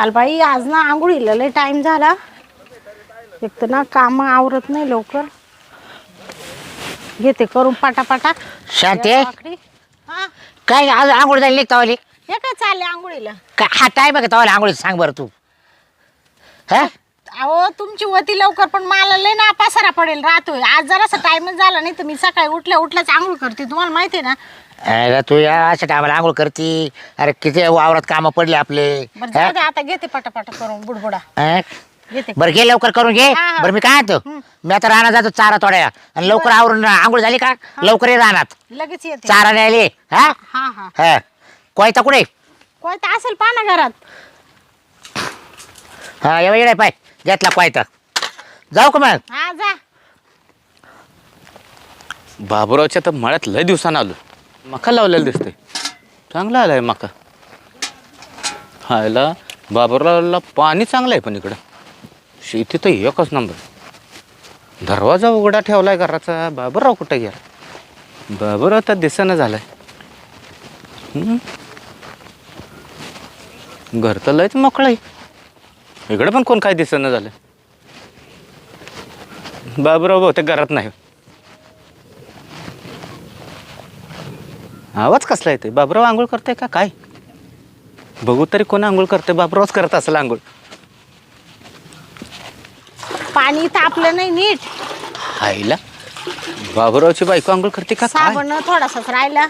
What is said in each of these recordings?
चाल बाई आज ना आंघोळीला लय टाइम झाला. एक तर ना काम आवरत नाही लवकर. घेते करून पाटापाटा. शांती? भाकरी. हा? काय आज आंघोळ झाली तवाली? हे काय चालले आंघोळीला? काय हा टाईम आहे का तवाली आंघोळी सांग बरं तू. हा? अहो तुमची वती लवकर पण मला लय ना पसारा पडेल राहतोय आज जरासा टाइमच झाला नाही तर मी सकाळी उठल्या उठल्याच आंघोळ करते. तुम्हाला माहिती आहे ना अरे तू या अशा टायमाला आंघोळ करती. अरे किती वावरात कामं पडले आपले. बरं हा? जाऊ दे आता घेते पटापटा करून बुडबुडा. हा? घेते. बरं घे लवकर करून घे. हा, हा. बरं मी काय म्हणतो? मी आता राहणार जातो चारा तोड्या आणि लवकर आवरून आंघोळ झाली का? लवकर ये राहणार लगेच येते. चारा न्यायले. हा? हा हा. हा. कोयता कुठे? कोणता असेल पहा ना घरात. हा एवढा येडा पाय. घेतला कोयता. जाऊ का मग? हा जा. बाबुरावच्या तर मळ्यात लय दिवसानं आलो. मका लावलेला दिसतंय. चांगला आहे मका. हायला बाबरला पाणी चांगलं आहे पण इकडं. शेती तर एकच नंबर दरवाजा उघडा ठेवला आहे घराचा. बाबरराव कुठं गेला? बाबरराव तर दिसेना झालाय. आहे घर तर लयच मोकळं आहे. इकडं पण कोण काय दिसेना झालं बाबूराव बहुतेक घरात नाही. आवाज कसला येते बाबराव आंघोळ करते का? काय? बघू तरी कोण आंघोळ करते बाबरावच करत असेल आंघोळ. पाणी तापलं नाही नीट. हायला. बाबरावची बायको आंघोळ करते का? काय? साबण थोडासाच राहिला.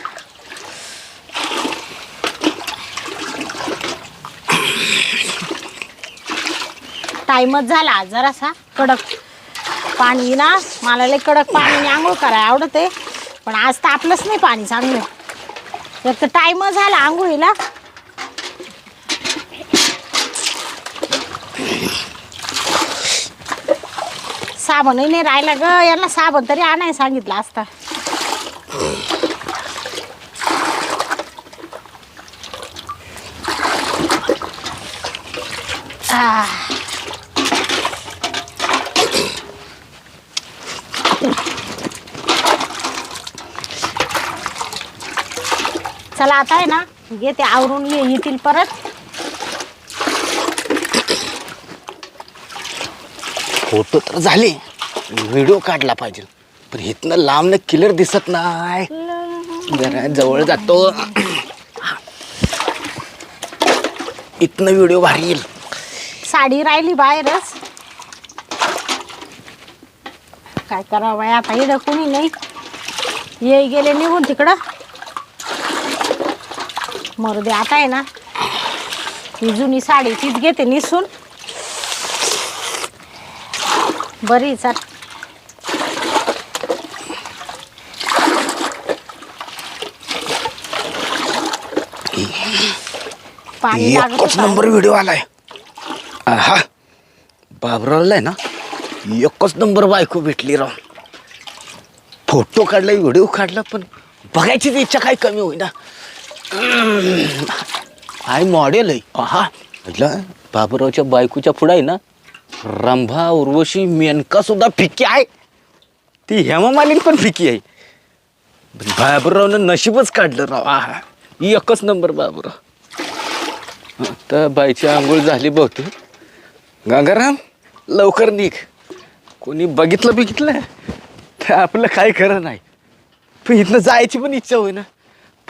टाइमच झाला आज जरासा. कडक पाणी ना. मला लय कडक पाणी आंघोळ करायला आवडते. पण आज तापलंच नाही पाणी चांगलं. एक तर टाइम झाला आंघोळीला. साबणही नाही राहिला ग. यांना साबण तरी आणाय सांगितलं असता. आ. चला आता आहे ना घेते आवरून ये येतील परत. फोटो तर झाले. व्हिडिओ काढला पाहिजे. पण इथनं लांबनं किलर दिसत नाही. जरा जवळ जातो. इथनं व्हिडिओ भारी येईल. साडी राहिली बाहेरच. काय करावं बाई आता इकडं कुणी नाही. ये गेले निघून तिकडं. मरू दे. आता आहे ना ही जुनी साडी तीच घेते निसून. बरी चल. पाणी लागत एकच होतं. नंबर व्हिडिओ आलाय. हा बाबरावला आहे ना एकच नंबर बायको भेटली राव. फोटो काढला व्हिडिओ काढला पण बघायचीच इच्छा काय कमी होईना. हाय मॉडेल आहे. हा म्हटलं बाबुरावच्या बायकोच्या पुढं आहे ना रंभा उर्वशी मेनका सुद्धा फिक्की आहे. ती हेमा मालिनी पण फिक्की आहे. बाबुरावनं नशीबच काढलं राव. आहा. एकच नंबर बाबुराव. आता बाईची आंघोळ झाली बहुतेक. गंगाराम लवकर निघ. कोणी बघितलं बघितलं तर आपलं काय खरं नाही. पण इथनं जायची पण इच्छा होईना.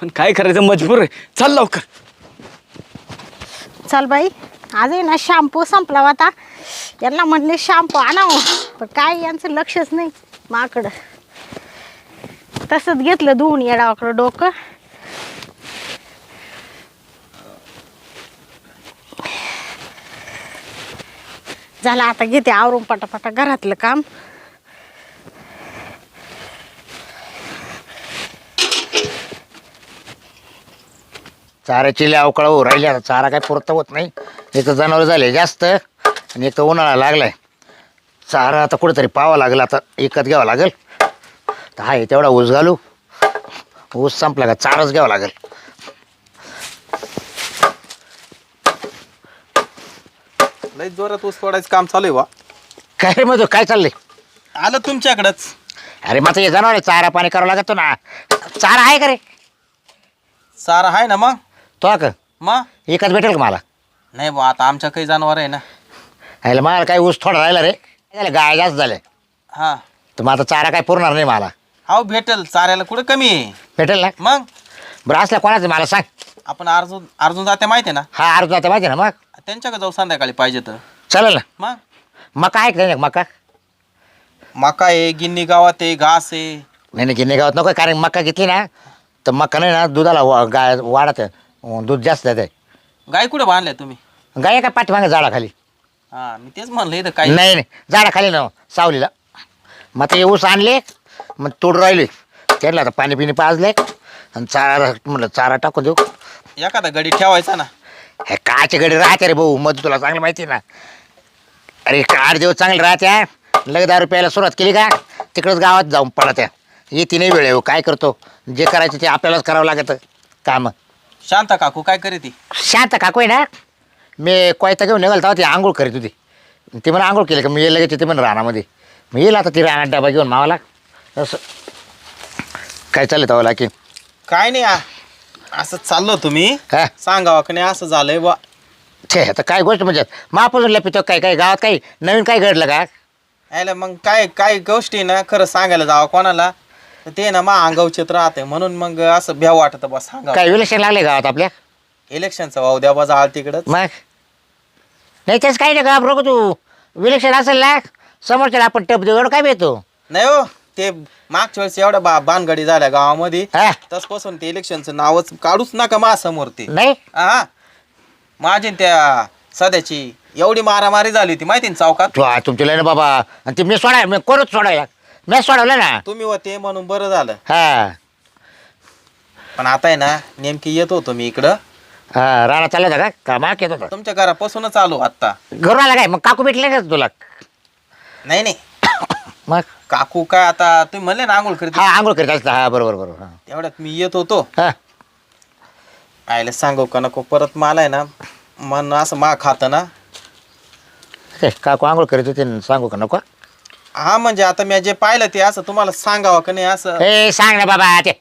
पण काय करायचं मजबूर आहे. चल लवकर. चल बाई. आज आहे ना शॅम्पू संपला होता. यांना म्हणले शॅम्पू आणावं. पण काय यांचं लक्षच नाही माकडं. तसंच घेतलं धुवून येडावाकडं डोकं. झालं आता घेते आवरून पटापटा घरातलं काम. चाऱ्याची अवकाळ होऊ राहिली आता. चारा काय पुरता होत नाही. एक तर जनावर झाले जास्त आणि एक तर उन्हाळा लागलाय. चारा आता कुठेतरी पावा लागेल आता एकच घ्यावा लागेल. तर हाय तेवढा ऊस घालू. ऊस संपला का चाराच घ्यावा लागेल. लय जोरात ऊस तोडायचं काम चालू आहे वा काय रे मधू काय चाललंय? आलं तुमच्याकडंच. अरे मग हे जनावर चारा पाणी करावं लागतो ना. चारा आहे का रे? सारा आहे ना मग? तो का मग एकच भेटेल का मला? नाही बा आता आमच्या काही जनावर आहे ना. ह्याला मला काय ऊस थोडा राहिला रे. झालं गाय जास्त झाले. हा. तर मग आता चारा काय पुरणार नाही मला. हाव भेटेल. चाऱ्याला कुठं कमी आहे? भेटेल ना? मग? बरं असल्या कोणाचं मला सांग. आपण अर्जुन अर्जुन जाते माहिती आहे ना? हा अर्ज आता माहिती ना मग? त्यांच्याकडे जाऊ संध्याकाळी पाहिजे तर. चालेल ना? मग? मका आहे का नाही मका? मका आहे गिन्नी गावात आहे घास आहे. नाही नाही गिन्नी गावात नको कारण मका घेतली ना तर मका नाही ना दुधाला वा- गाय वाढत. आहे. दूध जास्त येते गाय कुठं बांधल्या तुम्ही? गाय का पाठीमागे झाडाखाली. हा मी तेच म्हणलं इथं काय नाही नाही. झाडाखाली ना सावलीला. मग ते ऊस आणले मग तोड राहिले. त्याला आता पाणी पिणी पाजले आणि चारा म्हटलं चारा टाकून देऊ. एखादा गडी ठेवायचा ना. हे काचे गडी राहते रे भाऊ मग तुला चांगलं माहिती आहे ना. अरे का आठ दिवस चांगले राहत्या लगेच दारू प्यायला सुरुवात केली का तिकडंच गावात जाऊन पडत्या येते नाही वेळ येऊ काय करतो? जे करायचं ते आपल्यालाच करावं लागतं. काम. शांता काकू काय करे ती शांत काकू आहे ना? मी कोयता घेऊन निघाल तेव्हा ती आंघोळ करीत होती. ती म्हणा आंघोळ केली का मी लगेच येते म्हणून रानामध्ये. मी येईल आता ती रानात डबा घेऊन मावाला. असं. काय चाललं तवाला की काय नाही आ. असं चाललो तुम्ही. हा? सांगावा का नाही असं झालंय बा छे आता काय गोष्ट म्हणजे मापासून लपितो काय काय गावात काही नवीन काय घडलं का? यायला मग काय काय गोष्टी ना खरं सांगायला जावं कोणाला. तर ते ना मा अंगावचेत राहते म्हणून मग असं भ्या वाटत बा सांगा काय विलक्षण लागले गावात आपल्या? इलेक्शनचा वाहू द्या बा जाळ तिकडं मग? नाही तेच काही नाही का तू. विलक्षण असेल ना समोरच्याला आपण टप देऊ एवढं काय भेटतो? नाही हो ते मागच्या वेळेस एवढ्या बा बानगडी झाल्या गावामध्ये. हा. तसपासून ते इलेक्शनचं नावच काढूच नका मा समोर ते नाही? हा. माझी न त्या सध्याची एवढी मारामारी झाली होती माहिती ना चौकात? तू आ, तुमची लय ना बाबा. आणि ते मी सोडाय मी कोणच सोडायला? मी सोडवलं ना. तुम्ही होते म्हणून बरं झालं. हा. पण आता आहे ना नेमकी येत होतो मी इकडं. हा राणा चालला होता का? कामाक येत होता? तुमच्या घरापासूनच आलो आत्ता. घरून आला काय? मग काकू भेटले का तुला? नाही नाही. मग? काकू काय आता तुम्ही म्हणले ना आंघोळ करीत. हा आंघोळ करीत असता. हा बरोबर बरोबर. हा. तेवढ्यात मी येत होतो. हा. आयला सांगू का नको? परत मला आहे ना मन असं मा खातं ना. काकू आंघोळ करीत होते न सांगू का नको? हा म्हणजे आता मी जे पाहिलं ते असं तुम्हाला सांगावं का नाही असं? ए सांग ना बाबा ते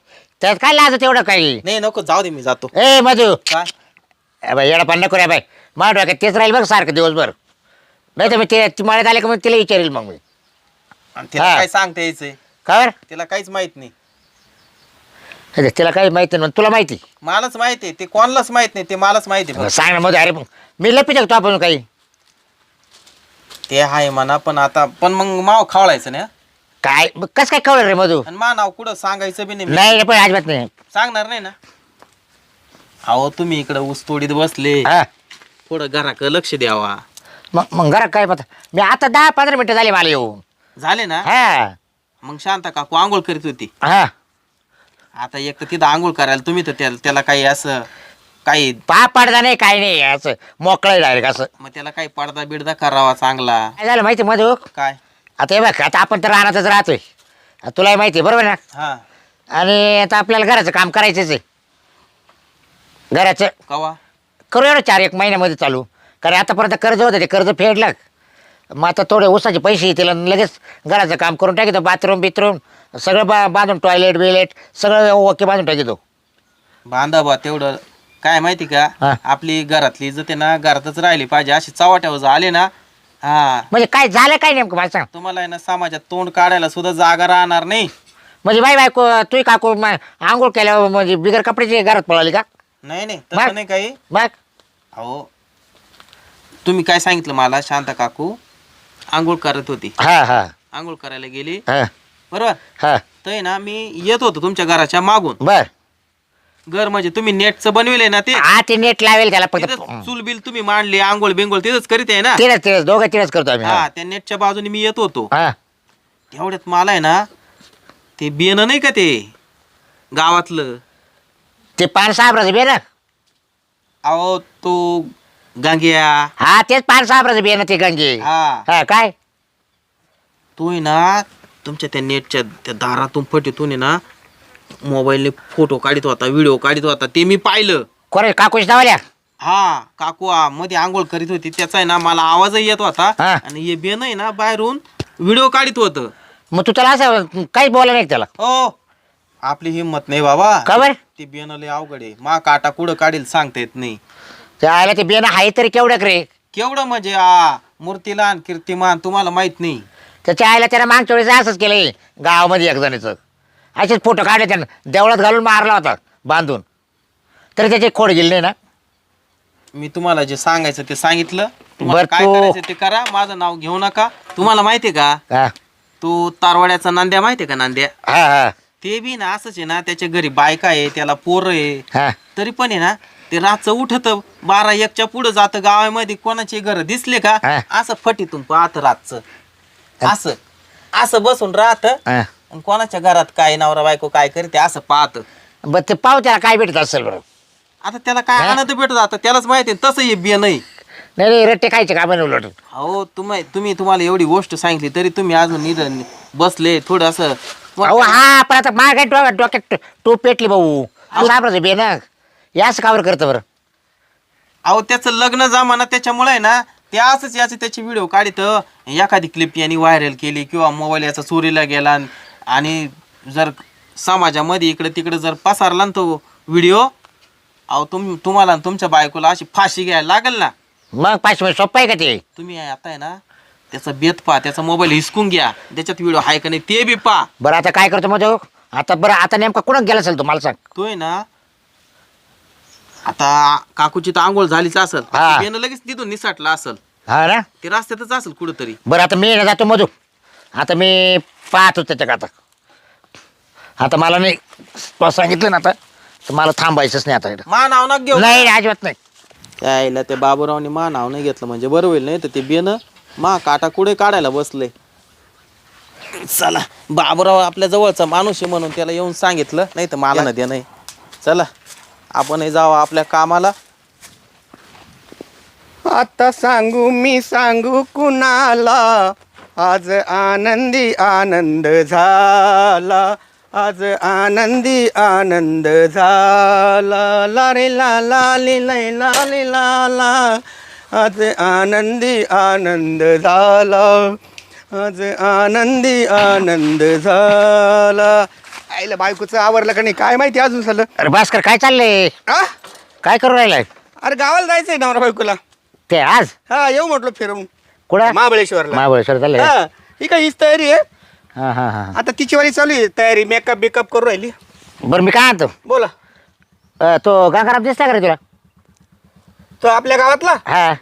त्यात काय लाज तेवढं काही? नाही नको जाऊ दे मी जातो. ए मधू. काय? ए बाई येडा पण नको रे बाई. माझ्या डोक्यात तेच राहील बघ सारखं दिवसभर. नाही तर मी ते ती मळ्यात आले का मग तिला विचारेल मग मी. आणि तिला हा. काय सांगता यायचंय? का बरं? तिला काहीच माहीत नाही. तिला काही माहिती नाही मग तुला माहिती? मलाच माहिती आहे ते कोणालाच माहीत नाही ते मलाच माहिती आहे. सांग ना मध्ये अरे मग मी लपी तो आपण काही. ते आहे म्हणा पण आता पण मग माव खावळायचं ना? काय कसं काय कळलं रे मधू? आणि मा नाव कुठं सांगायचं बी नाही मी. नाही रे, पण अजिबात नाही. सांगणार नाही ना? अहो तुम्ही इकडं ऊस तोडीत बसले. हा. थोडं घराकडे लक्ष द्यावा. मग मग घरात काय पता मी आता दहा पंधरा मिनिटं झाली मला येऊन. झाले ना? हा. मग शांता काकू आंघोळ करीत होती. हा. आता एक तर तिथं आंघोळ करायला तुम्ही तर त्याला त्याला काही असं काही पा पडदा नाही काय नाही असं मोकळं डायरेक्ट असं? मग त्याला काही पडदा बिडदा करावा चांगला. काय झालं माहिती मधू काय? आता हे बघ आता आपण तर रानातच राहतोय. आता तुलाही माहिती आहे बरोबर ना? हा. आणि आता आपल्याला घराचं काम करायचंच आहे. घराचं कवा? करू एवढं चार एक महिन्यामध्ये चालू. कारण आतापर्यंत कर्ज होतं ते कर्ज फेडलं. मग आता थोडे उसाचे पैसे येतील आणि लगेच घराचं काम करून टाकितो बाथरूम बिथरूम सगळं बा बांधून टॉयलेट बिलेट सगळं ओके बांधून टाकितो. बांधा बा तेवढं काय माहिती हा. का आपली घरातली इज्जत आहे ना घरातच राहिली पाहिजे. अशी चव्हाट्यावर आले ना हा. म्हणजे काय झालं काय नेमकं मला सांग. तुम्हाला आहे ना समाजात तोंड काढायला सुद्धा जागा राहणार नाही. म्हणजे बाई बायको तू काकू म- आंघोळ केल्यावर म्हणजे बिगर कपड्याची घरात पळाली का? नाही नाही मग? तसं नाही काही. मग? अहो तुम्ही काय सांगितलं मला शांता काकू? आंघोळ करत होती. हा हा. आंघोळ करायला गेली. हा. बरोबर? हा. तर आहे ना मी येत होतो तुमच्या घराच्या मागून. बर. घर म्हणजे तुम्ही नेटचं बनविले ना ते. हा ते नेट लावेल त्याला फक्त. तिथंच चूल बिल तुम्ही मांडले आंघोळ बिंगोळ तिथंच करीत आहे ना? तिरच तिरच दोघं तिरच करतो आम्ही हा. हा त्या नेटच्या बाजूने मी येत होतो. हा. एवढ्यात मला आहे ना ते बियाणं नाही का ते? गावातलं. ते पान साबराचं बे ना अहो तो गांग्या. हा तेच पान साबराचं बे ना ते गंगे. हा. हा काय? तो आहे ना तुमच्या त्या नेटच्या त्या दारातून फटीतून आहे ना मोबाईलने फोटो काढित होता व्हिडिओ काढित होता ते मी पाहिलं. कोणी काकूच धावल्या हा काकू आ, मध्ये आंघोळ करीत होती त्याचा आहे ना मला आवाजही येत होता. हा. आणि हे बेन आहे ना बाहेरून व्हिडिओ काढित होतं. मग तू त्याला असं काही बोला नाही का त्याला? हो. आपली हिंमत नाही बाबा. का बरं? ते बियाणं लय अवघड आहे. मा काटा कुठं काढील सांगता येत नाही. त्या आयला ते बियाणं आहे तरी केवढं रे? केवढं म्हणजे आ मूर्तीलान कीर्तिमान तुम्हाला माहीत नाही. त्याच्या आईला त्यानं मागच्या वेळेस असंच केलंय गावामध्ये एक जणीचं असेच फोटो काढले त्यानं. देवळात घालून मारला होता बांधून. तरी त्याचे खोड गेले नाही ना. मी तुम्हाला जे सांगायचं ते सांगितलं. तुम्हाला बरं, काय तो- करायचं ते करा. माझं नाव घेऊ नका. तुम्हाला माहितीये का? हा. तू तारवाड्याचा नांद्या माहितीये का नांद्या? हा हा. ते बी ना असंच आहे ना त्याच्या घरी बायका आहे त्याला पोरं आहे. हा. तरी पण आहे ना ते रातचं उठत बारा एकच्या पुढे जात गावामध्ये कोणाचे घर दिसले का? हा. असं फटीतून पाहत रातचं. असं. असं बसून राहत. हा. कोणाच्या घरात काय नवरा बायको काय करते असं पाहत. बरं ते पाव त्याला काय भेटत असेल बरं? आता त्याला काय? आनंद भेटत आता त्यालाच माहिती आहे, तसं हे बिय नाही. नाही नाही रट्टे खायचे का बरं उलट अहो तुम्ही तुम्ही तुम्हाला एवढी गोष्ट सांगितली तरी तुम्ही अजून निधन बसले थोडं असं अहो हा पण आता काय डोक्यात डोक्यात टोप पेटली भाऊ. तू सापडायचं बेन याच कावर करतं बरं? अहो त्याचं लग्न जमाना त्याच्यामुळे आहे ना ते असंच याचे त्याची व्हिडिओ काढित एखादी क्लिप यांनी व्हायरल केली किंवा मोबाईल याचा चोरीला गेला आणि जर समाजामध्ये इकडे तिकडे जर पसारला ना तो व्हिडिओ अहो तुम तुम्हाला आणि तुमच्या बायकोला अशी फाशी घ्यायला लागेल ना? मग पाचशे म्हणजे सोपं आहे का ते? तुम्ही आता आहे ना त्याचा बेत पा त्याचा मोबाईल हिसकून घ्या. त्याच्यात व्हिडिओ आहे का नाही ते बी पा बरं आता काय करतो मग आता बरं आता नेमका कुठं गेला असेल तू? मला सांग. तो आहे ना आता काकूची तर आंघोळ झालीच असेल. हा. बेनं लगेच तिथून निसाटला असेल. हा ना? ते रस्त्यातच असेल कुठंतरी. बरं आता मी ना जातो मधू आता मी पाहतो त्याच्या आता. आता मला नाही तुला सांगितलं ना आता तर मला थांबायचंच नाही आता इथं. मा नाव ना घेऊ. नाही नाही, अजिबात नाही. त्याला ते बाबूरावने मा नाव नाही घेतलं म्हणजे बरं होईल नाही तर ते बेन मा काटा कुठे काढायला बसले. चला बाबूराव आपल्या जवळचा माणूस आहे म्हणून त्याला येऊन सांगितलं नाही तर मला ना दे नाही चला आपणही जावं आपल्या कामाला. आता सांगू मी सांगू कुणाला? आज आनंदी आनंद झाला. आज आनंदी आनंद झाला. ला रे ला ला ली लै ला ली ला ला. आज आनंदी आनंद झाला. आज आनंदी आनंद झाला. आईला बायकोचं आवरलं का नाही? काय माहिती अजून झालं अरे भास्कर काय चाललंय? आ? काय करू राहिलाय? अरे गावाला जायचंय नवरा बायकोला. ते आज? हा येऊ म्हटलं फिरवून. कुठं? महाबळेश्वरला. महाबळेश्वर चाललंय. हा ही काय हीच तयारी आहे. हा हा हा. आता तिची वाली चालू आहे. तयारी मेकअप बिकअप करू राहिली. बरं मी काय आणतो? बोला. अं, तो गंगाराम दिसला का रे तुला? तो आपल्या गावातला? हा.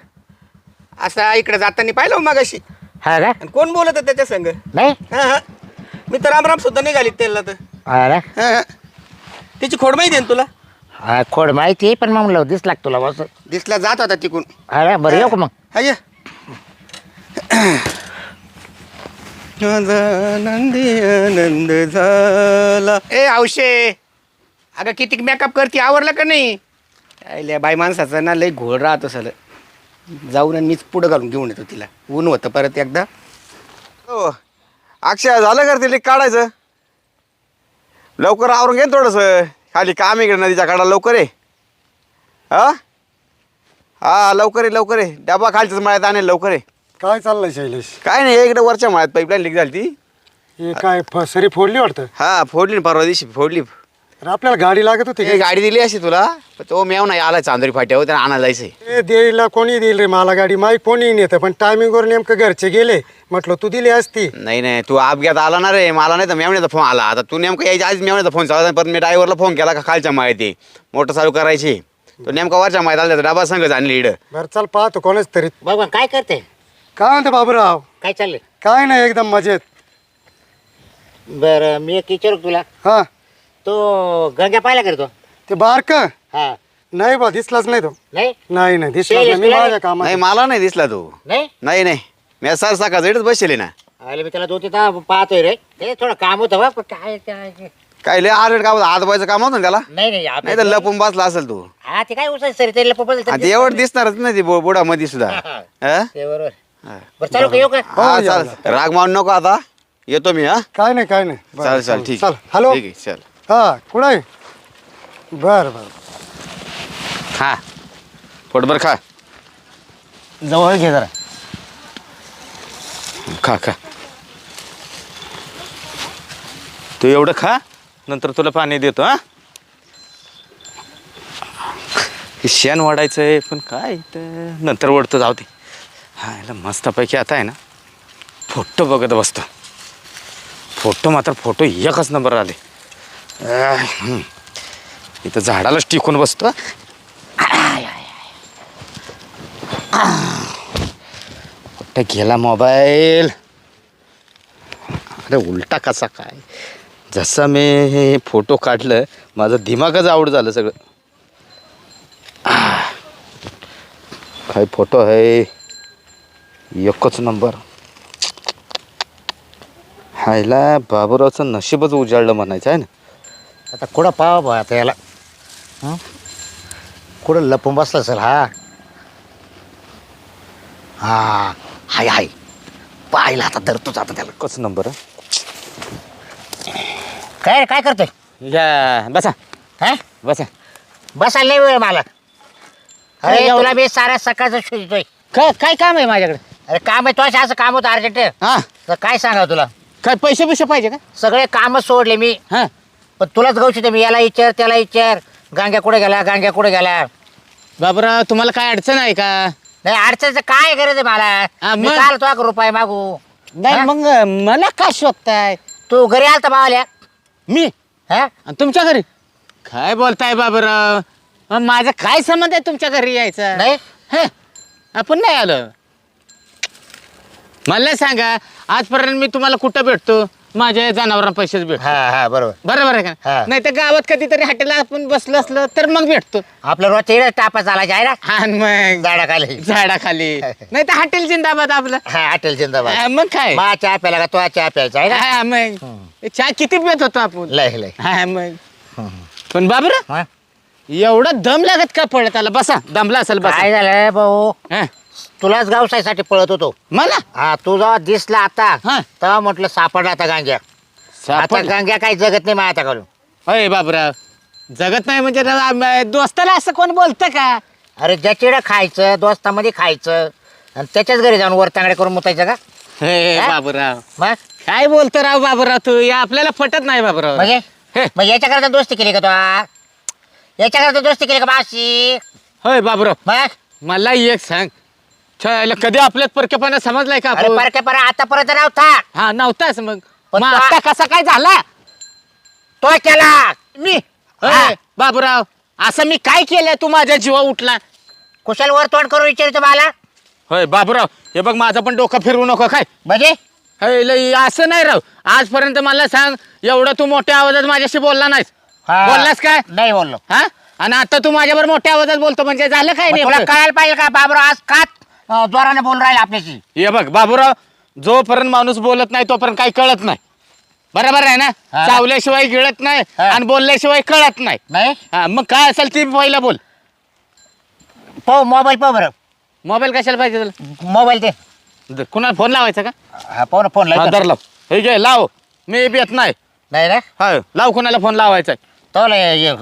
असा इकडे जाताना पाहिलं अशी हा का? कोण बोलत होतं त्याच्या संग? नाही? हा हा. मी तर रामराम सुद्धा निघाली त्याला तर. हा ना? हा, हा. त्याची खोड माहिती आहे ना तुला? हा खोड माहिती आहे पण मग म्हणलं दिसला का तुला बस? दिसला जात होता तिकून. हा ना? बरं येऊ का मग? हा ये. आज आनंदी आनंद झाला. ए औशे अगं किती मेकअप करते आवरलं का नाही? आयल्या बाई माणसाचं ना लय घोळ राहतो सर जाऊन आणि मीच पुढं घालून घेऊन येतो तिला. ऊन होतं परत एकदा. हो. अक्षय झालं का तिला काढायचं? लवकर आवरून घे थोडंसं. खाली काम इकडे नदीच्या काढा लवकर आहे हा? हा लवकर आहे लवकर आहे डबा खालच्याच मळ्यात आणेल लवकर आहे काय चाललंय शैलेश? काय नाही इकडे वरच्या मळ्यात पाईपलाईन लीक झाली ती हे काय फ- सरी फोडली वाटतं? हा फोडली ना परवा दिवशी फोडली. अरे आपल्याला गाडी लागत होती ते? गाडी दिली अशी तुला? पण तो मेव नाही आला चांदोरी फाट्यावर त्याला आणायला जायचंय. ए, देईला कोणी देईल रे मला गाडी? माही कोणी नेतं पण टायमिंगवर नेमकं घरचे गेले. म्हटलं तू दिली असती. नाही नाही तू अपघात आला ना रे मला नाही तर मेवण्याचा फोन आला. आता तू नेमकं यायच्या आधीच मेवण्याचा फोन चालला पण मी ड्रायव्हरला फोन केला का खालच्या माहिती आहे मोटर चालू करायची. तो नेमका वरच्या माहिती आला त्याचा डबा संघ आणली इकडं. बरं चल पाहतो कोणच तरी. भगवान काय करते? काय म्हणते बाबूराव? काय चाललंय? काय नाही एकदम मजेत. बरं मी एक विचारू का तुला? हा. तो गंग्या पाहिला का रे तो ते बारक? हा. नाही बा दिसलाच नाही तो. नाही? नाही नाही दिसलाच नाही. मी माझ्या नाही? कामात मला नाही दिसला तो. नाही? नाही नाही. मी सर सकाळ इथंच बसले ना. अरे मी त्याला दोन तीन तास पाहतोय रे. ते थोडं काम होतं बा पण काय काय काय? लय आरड काम हात बायचं काम होतं ना त्याला? नाही नाही नाही तर लपून बसला असेल तू. हा ते काय उसाय सर त्याला पप्पा आता एवढं दिसणारच नाही ती बुडामध्ये सुद्धा. हा? ते बरोबर. बरं चालू का येऊ का हा चाल राग मारू नको आता. येतो मी हा? काय नाही काय नाही. बरं, चाल चाल ठीक चल आहे. हॅलो. ठीक आहे चल. हा कुठं आहे? बरं बरं. खा. पोटभर खा. जवळ घे जरा. खा खा. तू एवढं खा नंतर तुला पाणी देतो हा? हे शेण वाढायचं आहे पण काय तर नंतर ओढतं जाऊ दे. हा याला मस्तपैकी आता आहे ना फोटो बघत बसतो. फोटो मात्र फोटो एकच नंबर आले. इथं झाडालाच टिकून बसतो कुठं गेला मोबाईल? अरे उलटा कसा काय? जसं मी हे फोटो काढलं माझं दिमागच आवड झालं सगळं. काय फोटो आहे? एकच नंबर. हायला बाबूरावचं नशीबच उजाडलं म्हणायचं आहे ना? आता कुठं पावा बा आता याला? हं? कुठं लपून बसला असेल हा? हा हाय हाय. पाहिला आता धरतोच आता त्याला. एकच नंबर काय रे काय करतोय? या बसा. हा? बसा. बसायला नाही वेळ मला. अरे तुला मी साऱ्या सकाळचं शोधतोय. काय काय काम आहे माझ्याकडे? अरे काम आहे तो असं काम होतं अर्जंट. हा. तर काय सांगा तुला? काय पैसे पैसे पाहिजे का? सगळे कामच सोडले मी. हा. पण तुलाच गवशी मी याला विचार त्याला विचार. गांग्या कुठे गेला गांग्या कुठे गेला बाबूराव तुम्हाला काय अडचण आहे का? नाही अडचणचं काय गरज आहे मला? हा, मी मग? काल तो एक रुपये मागू? नाही हा? मग मला काय शोधताय? तू घरी आलता मावाल्या मी? हा? आणि तुमच्या घरी? काय बोलताय बाबूराव मग माझं काय संबंध आहे तुमच्या घरी यायचा? नाही. हे आपण नाही आलं. मला सांगा आजपर्यंत मी तुम्हाला कुठं भेटतो? माझ्या जनावरांना पैसेच भेटतो. हा हा बरोबर. बरोबर आहे हा. का नाही तर गावात कधीतरी हॉटेलला आपण बसलो असलो तर मग भेटतो. आपलं रोजच्या इकडे टापा चालायचा आहे ना? आणि मग झाडाखाली. झाडाखाली. नाही तर हॉटेल जिंदाबाद आपलं. हा हॉटेल जिंदाबाद. हा, मग काय? मा चहा प्याला का तो चहा प्यायचा आहे ना? हा मग. चहा किती पित होतो आपण? लय लय. हा मग. पण बाबर हा? एवढं दम लागत का पडत आला बसा दमला असेल बसा. काय झालं भाऊ? हा, तुलाच गावसाईसाठी पळत होतो. मला? हा तू जेव्हा दिसला आता हा. तेव्हा म्हटलं सापडला आता गांग्या. आता सापडला. गांग्या काही जगत नाही माझ्या घालून अय बाबराव जगत नाही म्हणजे ना, आम- दोस्ताला असं कोण बोलतं का? अरे ज्याच्याकडे खायचं दोस्तामध्ये खायचं आणि त्याच्याच घरी जाऊन वर तांगडे करून मुतायचं का? हे हा? बाबूराव. मग? काय बोलतो राव बाबूराव तू? या आपल्याला पटत नाही बाबूराव. म्हणजे हे. मग याच्याकरता दोस्ती केली का तो याच्याकरता दोस्ती केली का माशी होय बाबूराव. मग? मला एक सांग छायला कधी आपल्यात परकेपणा समजलाय का अरे आपण? परके पर आतापर्यंत नव्हता. हा नव्हताच मग. पण मग तो- आता कसा काय झाला? तो केला. मी? हा. होय, बाबूराव असं मी काय केलंय तू माझ्या जीवा उठला? कुशल वर तोंड करून विचारतो मला. होय बाबूराव हे बघ माझं पण डोकं फिरवू नको काय? म्हणजे? हे असं नाही राव. आजपर्यंत मला सांग एवढं तू मोठ्या आवाजात माझ्याशी बोलला नाहीस. हा. बोललास काय? नाही बोललो. हा? आणि आता तू माझ्यावर मोठ्या आवाजात बोलतो म्हणजे झालं काय मग नाही कळायला पाहिजे का बाबराव? आज का अं, जोराने बोलून राहिला आपल्याशी. हे बघ बाबूराव जोपर्यंत माणूस बोलत नाही तोपर्यंत काही कळत नाही. बरोबर आहे ना? हा. चावल्याशिवाय गिळत नाही हा. आणि बोलल्याशिवाय कळत नाही. नाही? हा मग काय असेल ती पहिला बोल. पाहू मोबाईल पाहू बरं. मोबाईल कशाला पाहिजे तुला? मोबाईल दे. दे, कुणाला फोन लावायचा का? हा पाहू ना फोन हा, लाव धर लाव. हे घे लाव. मी बी येत नाही. नाही ना? हा लाव कुणाला फोन लावायचा तो लय-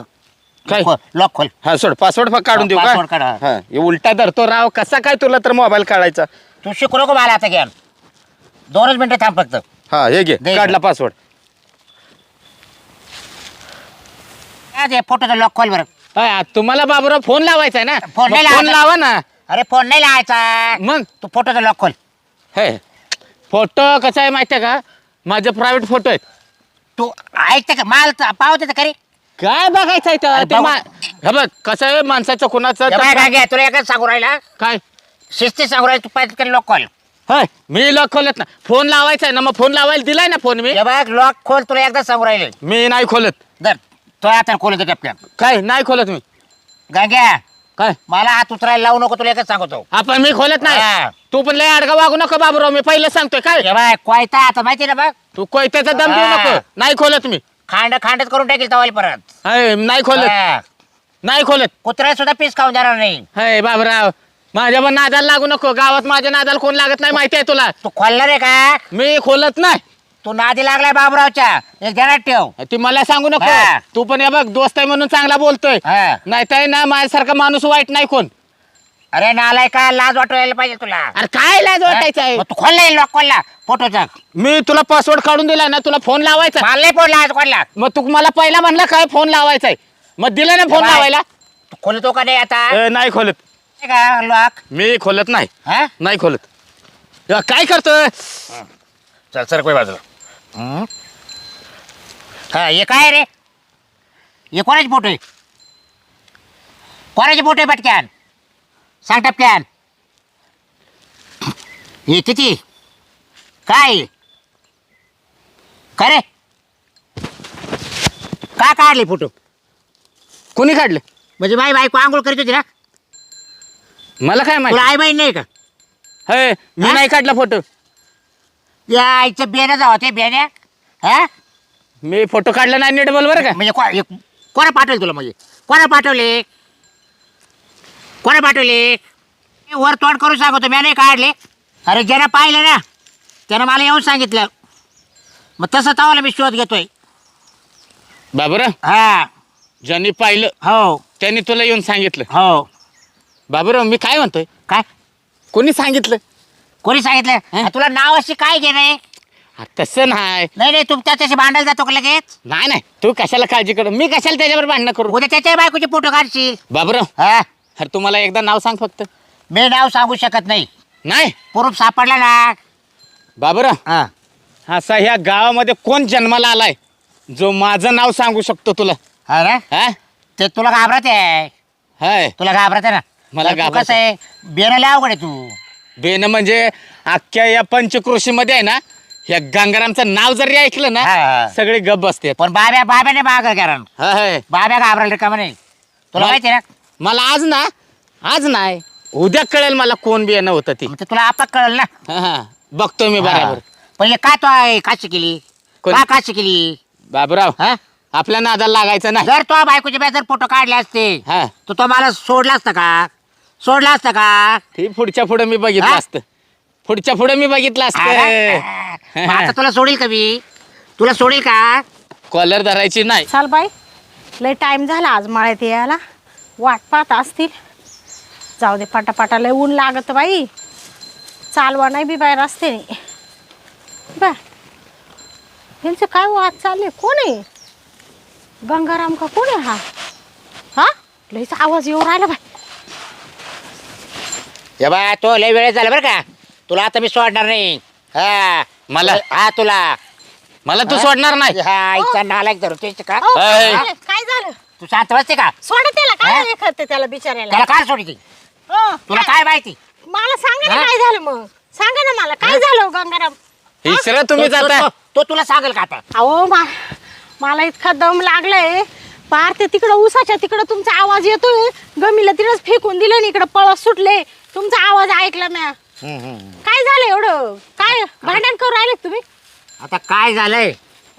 काय? लॉक खोल. हा सोड पासवर्ड फक्त काढून देऊ काढ, का हा. हा हे उलटा धरतो राव कसा काय तुला तर मोबाईल काढायचा? तू शिकू नको मला आता घ्या दोनच मिनिटं थांब फक्त. हा हे घे दे काढला. पासवर्ड हा, दे फोटोचा लॉक खोल बरं. हा, तुम्हाला बाबूराव फोन लावायचा आहे ना? फोन मग नाही फोन लावायचा. लावा ना. अरे फोन नाही लावायचा. मग? तू फोटोचा लॉक खोल. हे फोटो कसा आहे माहिती आहे का? माझे प्रायव्हेट फोटो आहेत. तू ऐकते का? माल पावते का रे काय बघायचं अरे तर? ते. मा- हे बघ कसं आहे माणसाचं कोणाचं काय? घ्या, तुला एकच सांगू राहिला. काय? शिस्ती सांगू राहिला तू पाहिजे लॉक खोल होय मी लॉक खोलत ना फोन लावायचा आहे ना मग फोन लावायला दिलाय ना फोन मी? बघ लॉक खोल तुला एकदा सांगू राहिले. मी नाही खोलत. दर तो आता खोल दे टपक्या काय नाही खोलत मी? गांग्या काय? मला हात उतरायला लावू नको तुला एकच सांगतो. आपण मी खोलत हा. नाही तू पण लय अडगा वागू नको बाबूराव मी पहिलं सांगतोय काय? हे बघ कोयता आता माहिती ना बघ. तू कोयत्याचा दम देऊ हा. नको. नाही खोलत मी. खांड खांडच करून टाकेल तवाल परत. हाय, नाही खोलत. हा. नाही खोलत. कुत्र्या सुद्धा पीस खाऊन देणार नाही. हाय बाबूराव. माझ्या पण नादाला लागू नको. गावात माझ्या नादाला कोण लागत नाही माहिती आहे तुला? तू खोलणार आहे का? मी खोलत नाही. तू नादी लागलाय बाबरावच्या. एक ध्यानात ठेव. ती मला सांगू नको. हा. तू पण हे बघ दोस्त आहे म्हणून चांगला बोलतोय. हा. नाही तर ना माझ्यासारखा माणूस वाईट नाही कोण. अरे नालाय का लाज वाटवायला पाहिजे तुला? अरे काय लाज वाटायचं आहे? मग तू खोलला लॉक खोलला फोटोचा मी तुला पासवर्ड काढून दिला ना तुला फोन लावायचा. मला फोन लाज खोलला. मग तू मला पहिला म्हणला काय फोन लावायचा आहे? मग दिला ना फोन बाय. लावायला? खोलतो का नाही आता? ए, नाही खोलत. नाही का लॉक मी खोलत नाही. हा? नाही खोलत. काय करतोय? चल सर कोई बाजूला हं? हा हे काय रे? हे कोणाची फोटो आहे? कोणाची फोटो आहे पटक्यान? सांग टपक्यान. हे किती? काय? का रे? का काढले फोटो? कोणी काढले? म्हणजे बाई बायको आंघोळ करीत होती ना? मला काय तुला माहिती? आई बहीण नाही का? हे मी हा? नाही काढला फोटो. या आईचं बेण्या जावं ते बेण्या. हा? मी फोटो काढला नाही नीट बोल बरं का? म्हणजे को- एक- कोणा पाठवले तुला म्हणजे? कोणा पाठवले? कोणा पाठवले? मी वर तोंड करून सांगतो मी नाही काढले. अरे ज्यानं पाहिलं ना त्यानं मला येऊन सांगितलं. मग तसं तवाला मी शोध घेतोय. बाबूराव हा. ज्यांनी पाहिलं हो. त्यांनी तुला येऊन सांगितलं. हो. बाबूराव मी काय म्हणतोय? काय? कोणी सांगितलं? कोणी सांगितलं? हं? तुला नाव अशी काय घे नाही हा, तसं नाही. नाही नाही तुम त्याच्याशी भांडायला जातो का लगेच? नाही नाही. तू कशाला काळजी कर? मी कशाला त्याच्यावर भांडणं करू? उद्या त्याच्या बायकोचे फोटो काढशील. बाबूराव हा? अरे तुम्हाला एकदा नाव सांग फक्त. मी नाव सांगू शकत नाही. नाही? पुरूप सापडला ना. बाबूराव हा. असा ह्या गावामध्ये कोण जन्माला आलाय? जो माझं नाव सांगू शकतो तुला. हा ना? हा? ते तुला घाबरत आहे. हाय. तुला घाबरत आहे ना? मला तू घाबरत कसं आहे. बेरायला अवघड आहे तू. बेन म्हणजे अख्ख्या या पंचकृषीमध्ये आहे ना या गंगारामचं नाव जरी ऐकलं ना हा. सगळे गप बसते पण बाब्या बाब्याने माग कारण बाब्या घाबरायला का म्हणे तुला मला- माहिती आहे ना मला आज ना आज नाही. उद्या कळेल मला कोण बियाणं होतं ती. मग ते तुला आपा कळलं ना. हा, हा. बघतो मी बरोबर हा. पहिले काय तो आहे? काशी केली? कोण? का काशी केली? बाबूराव हा? आपल्या नादाला लागायचं नाही. जर तो बायकोचे बॅ जर फोटो काढले असते हा. तर तो मला सोडला असता का? सोडला असता का? ते पुढच्या पुढे मी बघितलं हा? असतं. पुढच्या पुढे मी बघितलं असतं. मग आता तुला सोडील का मी? तुला सोडील का? कॉलर धरायची नाही. चाल बाई लय टाइम झाला आज मळ्यात यायला. वाट पाहत असतील. जाऊ दे पाटापाटा लय ऊन लागत बाई. चालवा नाही बी बाहेर असते बा यांचं काय वाद चालले कोण आहे? गंगाराम का कोण आहे हा? हा? लईच आवाज येऊ राहिला बाई. हे बा तो लय वेळ झाला बरं का? तुला आता मी सोडणार नाही. हा मला? हा तुला. मला तू सोडणार नाही. हा इच्छा नालायक धरू का? अहो, काय अय. झालं? काय झालं? तू शांत बसते का? सोडा त्याला? काय हे? करते त्याला बिचारायला त्याला काय सोडती हो, तुला काय- माहिती? मला सांगा ना हा? काय झालं मग. सांगा ना मला काय झालं गंगाराम? हे सगळं तुम्ही तो- तो- जाता तो- तो तुला सांगेल का आता? अहो मा मला इतका दम लागलाय. पार ते तिकडं उसाच्या तिकडं तुमचा आवाज येतोय. गमीला तिकडंच फेकून दिलं आणि इकडं पळत सुटले. तुमचा आवाज ऐकला म्या. काय झालं एवढं? काय भांडण करू राहिले तुम्ही? आता काय झालंय?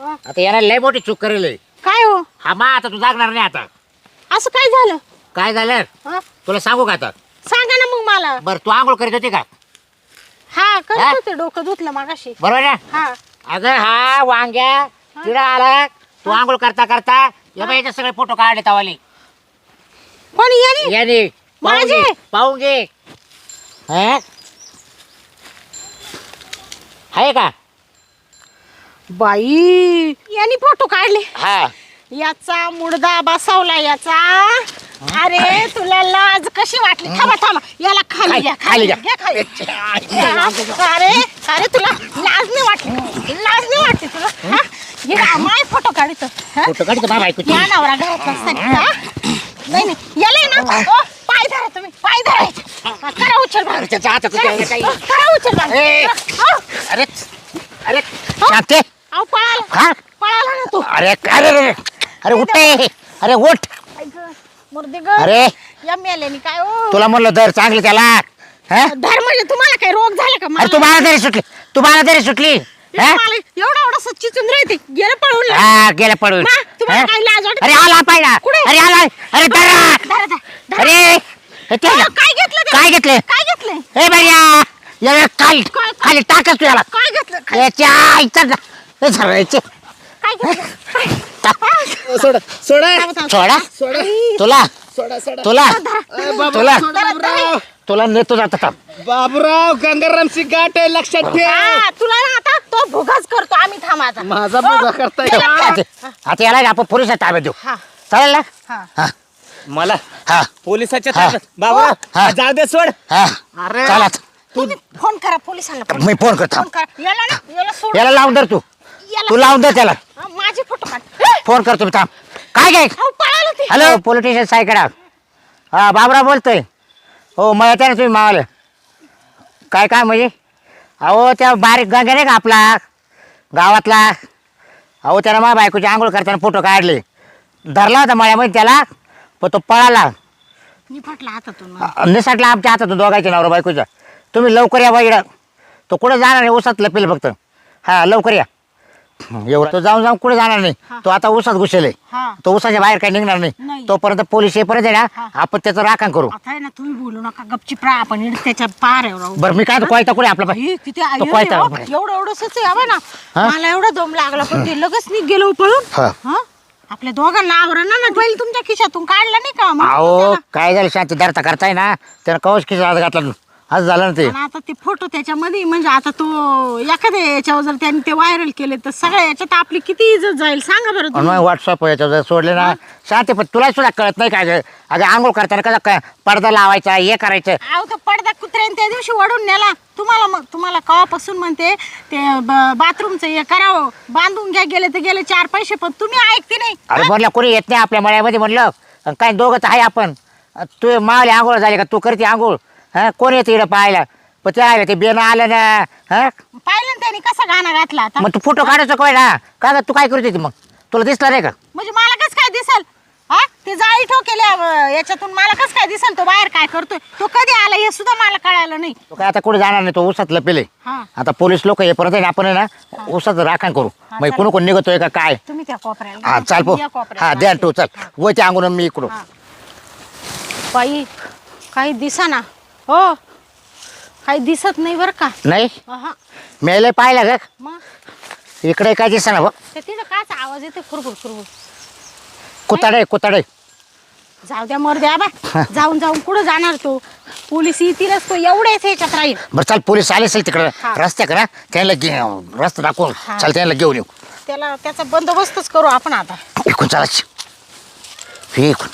हा. आता याला लय मोठी चूक करेल. हे. काय हो? हा मा आता तू जागणार नाही आता. असं काय झालं? काय झालं? हा? तुला सांगू का आता? सांगा ना मग मला. बरं तू आंघोळ करीत होती का? हा हा? करत होते डोकं धुतलं मागाशी. बरोबर ना हा. अगं हा वांग्या तिला आला. तू आंघोळ करता करता या बाईचे सगळे फोटो काढले तवाले. पण याने? याने. पाहून माझे? घे पाहून घे. हा? आहे का? बाई. यांनी फोटो काढले. हा. याचा मुडदा बसवला याचा. अरे तुला लाज कशी वाटली? थांबा थांबा. याला खाली खाली- घ्या खाली घ्या. खाली. अरे अरे तुला लाज नाही वाटली? लाज नाही वाटली तुला? हा? हे माय फोटो काढत फोटो काढतो बाबा ऐकू या नवरा घरात नसताना हा? नाही नाही. याला आहे ना. ओ, पाय धरा तुम्ही. पाय धरायचे हा, करा उचल भाग. अरे, त्याच्या हातात काही. करा उचल. ए. हो. अरे अरे. शांते. अहो पळाला. हा पळाला ना तू. अरे अरे अरे अरे उठ. अरे उठ. मुर्दे ग. अरे. या मेल्यानी काय ओ. तुला म्हणलं दर चांगली त्याला. हा? धर म्हणजे तुम्हाला काही रोग झाला का? अरे तू मला तरी सुटली. तू मला तरी सुटली. हा? मला एवढा एवढा सच्ची चुंदर येते गेलं पळून. ला. हा गेला पडून मा, तुम्हाला? काही लाज वाटत अरे आला पाहिला. कुठे? अरे आला. अरे धरा धरा, धरा, धरा. अरे हे ते- अहो, काय घेतलं ते? काय घेतले? काय घेतलंय हे बढिया या खाली काय- खाली टाकच तू याला काय घेतलं? काय- याच्या हे धरायचे? सोडा सोडा. सोडा. तुला. तुला. तुला. तुला नेतो जात आता. बाबूराव गंगारामची गाठ आहे लक्षात ठेव. हा, तुला ना आता तो भोगाच करतो. आम्ही थांबाचा माझा भोगा करताय आता आता याला ना आपण पोलिसात ताब्यात देऊ. हा. चालेल ना? हा. हा. मला? हा. पोलिसाच्या हा. ताब्यात बाबा हा. जाऊ दे सोड. हा. अरे. चला तुम्ही फोन करा पोलिसांना. फोन मी फोन करतो. फोन करा. याला ना याला सोड याला लावून धर तू. तू लावून दे त्याला. हा, माझे फोटो काढ. फोन करतो मी थांब. काय काय अहो, पळालं ते. हॅलो पोलिटिशियन सायकडा हा बाबराव बोलतोय. हो मग येते ना तुम्ही मावाला. काय काय म्हणजे अहो त्या बारीक गंगा नाही का आपला? गावातला. अहो त्यानं मा बायकोची आंघोळ करताना फोटो काढले. धरला होता मळ्यामध्ये त्याला पण तो पळाला. मी फटला हातातून. निसटला आमच्या हातातून दोघायच्या नवरा बायकोच्या तुम्ही लवकर या बाईडं तो कुठं जाणार नाही उसात लपेल फक्त. हा लवकर या. एवढं तो जाऊन जाऊन कुठे जाणार नाही तो आता उसात घुसेल हा तो उसाच्या बाहेर काही निघणार नाही नाही. तोपर्यंत पोलीस येईपर्यंत आहे ना हा. आपण त्याचं राखण करू आता आहे ना तुम्ही बोलू नका गपचिप राहा आपण इकडे त्याच्या पार आहे बरं मी काय तो कोयता कुठे आपला बाई, किती तो आयो कोयता. हो. एवढं एवढंच ना हा? मला एवढा दम लागला पण ते लगेच निघ गेलो पळून हा. हा? आपल्या दोघांना आवरण ना पहिले तुमच्या खिशातून काढला नाही का मग अहो त्याला- काय झालं शांती धरता करताय ना त्यानं कवच खिसा हात घातला आज झालं ना ते. आणि आता ते फोटो त्याच्यामध्ये म्हणजे आता तो एखाद्या याच्यावर जर त्यांनी ते व्हायरल केले तर सगळ्या याच्यात आपली किती इज्जत जाईल? सांगा बरं आणि तुम्ही. मग व्हॉट्सअप याच्यावर जर सोडले ना शांती पण तुला सुद्धा कळत नाही काय? अगं आंघोळ करताना कसा काय पडदा लावायचा हे करायचं? अहो तो पडदा कुत्र्याने त्या दिवशी वडून नेला. तुम्हाला मग तुम्हाला कवापासून म्हणते ते ब- बाथरूमचं हे करावं. बांधून घ्या गेले तर गेले चार पैसे पण तुम्ही ऐकते नाही. अरे म्हणलं कोणी येत नाही आपल्या मळ्यामध्ये म्हणलं. काय दोघंच आहे आपण. तू मावले आंघोळ झाली का? तू करते आंघोळ. हा कोण येते इकडं पाहायला? पण ते आलं ते बेन आलं ना हा? पाहिलं ना त्यांनी कसा गाणं घातला आता. मग तू फोटो काढायचं काय ना का गं, तू काय करत होती मग? तुला दिसला नाही का? म्हणजे मला कस काय दिसल? हा? ते जाळी ठोकेल्या अं, याच्यातून मला कस काय दिसल? तो बाहेर काय करतोय? तो कधी आला हे सुद्धा मला कळालं नाही. तू काय आता कुठे जाणार नाही तो उसात लपेले. हा. आता पोलीस लोक आहे ना आपण आहे ना उसाचं राखण करू. हा, मग. कोण कोण निघतोय का काय? तुम्ही त्या कोपऱ्याला हा चाल पो. या कोपऱ्याला. हा द्या तू चल. व ते अंगून मी इकडू हा. बाई काही दिसा ना हो. काही दिसत नाही बरं का? नाही? अहा. मेले पाहिलं ग. मग? इकडे काय दिसना बघ. ते तिथं काच आवाज येते खुरबुर खुरबुर. कुताडे कुताडे. जाऊ द्या मर द्या बा. जाऊन जाऊन कुठं जाणार तो? पोलीस येतीलच तो एवढेच ह्याच्यात राहील. बरं चाल पोलीस आले असेल तिकडं. हा. रस्त्या का त्यांना घे रस्ता दाखवून. हा. चाल त्यांना घेऊन येऊ. त्याला त्याचा बंदोबस्तच करू आपण आता. इकून चालायचं हे इकून